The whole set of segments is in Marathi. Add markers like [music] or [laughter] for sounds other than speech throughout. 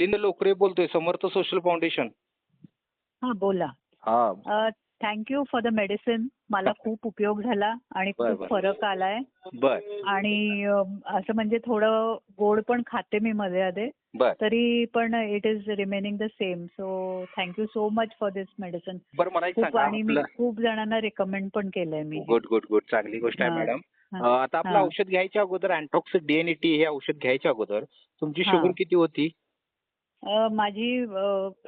लिंद लोकरे बोलतोय समर्थ सोशल फाउंडेशन. हा बोला. हा. थँक्यू फॉर द मेडिसिन मला खूप उपयोग झाला आणि खूप. फरक आलाय. बर. आणि असं म्हणजे थोडं गोड पण खाते मी मध्ये बर. तरी पण it is remaining the same so thank you so much for this medicine खूप आणि मी खूप जणांना रेकमेंड पण केलंय मी. Good good good. चांगली गोष्ट आहे. मॅडम. आता आपलं. औषध घ्यायच्या अगोदर अँटॉक्स डीएनएटी हे औषध घ्यायच्या अगोदर तुमची. शुगर किती होती? माझी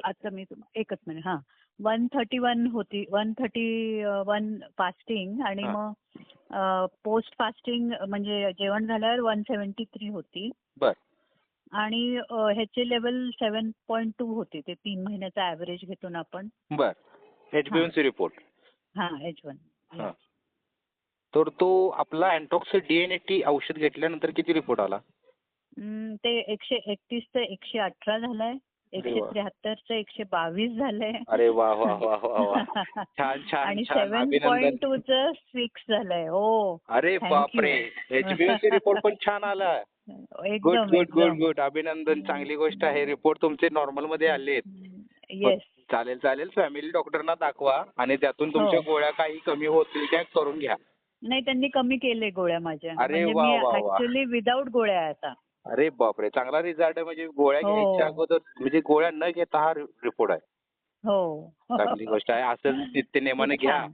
आता मी एकच मिनिट हा. वन थर्टी वन होती वन थर्टी वन फास्टिंग आणि. मग पोस्ट फास्टिंग म्हणजे जेवण झाल्यावर वन सेव्हन्टी थ्री होती. बर. आणि ह्याचे लेवल सेवन पॉईंट टू होते ते तीन महिन्याचा ऍव्हरेज घेतो ना आपण रिपोर्ट हा. H one. तर तो आपला अँटॉक्स डीएनएटी औषध घेतल्यानंतर किती रिपोर्ट आला? ते एकशे एकतीस ते एकशे अठरा झालाय. एकशे वा. त्र्याहत्तरचं एकशे बावीस झालंय. अरे वा वा वा वा वा. [laughs] छान छान आणि अभिनंदन. पॉईंट टू च सिक्स झालंय. हो. अरे बापरे. एचबीएनसी रिपोर्ट पण छान आला गुड एकदम गुड गुड गुड अभिनंदन. चांगली गोष्ट आहे. रिपोर्ट तुमचे नॉर्मलमध्ये आले येस चालेल चालेल. फॅमिली डॉक्टरना दाखवा आणि त्यातून तुमच्या हो. गोळ्या काही कमी होतील त्या करून घ्या. नाही त्यांनी कमी केले गोळ्या माझ्या. अरे म्हणजे वा. ऍक्च्युली विदाऊट गोळ्या आता. अरे बापरे! चांगला रिझल्ट आहे. म्हणजे गोळ्या हो. घ्यायच्या अगोदर म्हणजे गोळ्या न घेता हा रिपोर्ट आहे. हो. चांगली गोष्ट आहे. असंच नित्यनेमाने खूप घ्या.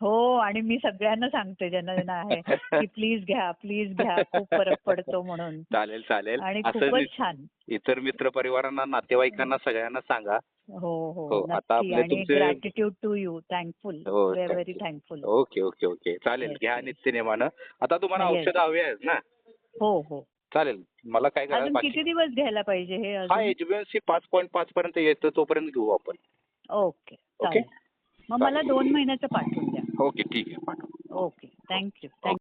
हो आणि मी सगळ्यांना सांगते ज्यांना ज्यांना आहे की [laughs] प्लीज घ्या प्लीज घ्या खूप फरक पडतो म्हणून. चालेल चालेल. आणि खूपच छान. इतर मित्र परिवारांना नातेवाईकांना सगळ्यांना सांगा. हो हो. हो, आता नक्की. आपले आणि तुमचे- gratitude to you thankful very. Thankful okay okay okay चालेल. घ्या yes. नित्यनेमानं. आता तुम्हाला. औषध हवे आहेत ना? हो हो. चालेल. मला काय करायला अजून बाकी? किती दिवस घ्यायला पाहिजे हे हा अजून? एचबीएनसी पाच पॉईंट पाच पर्यंत येतं तोपर्यंत घेऊ आपण. ओके. चालेल. मग मला दोन महिन्याचं पाठवून द्या. ओके ठीक आहे. पाठव. Okay. Thank you. Thank you.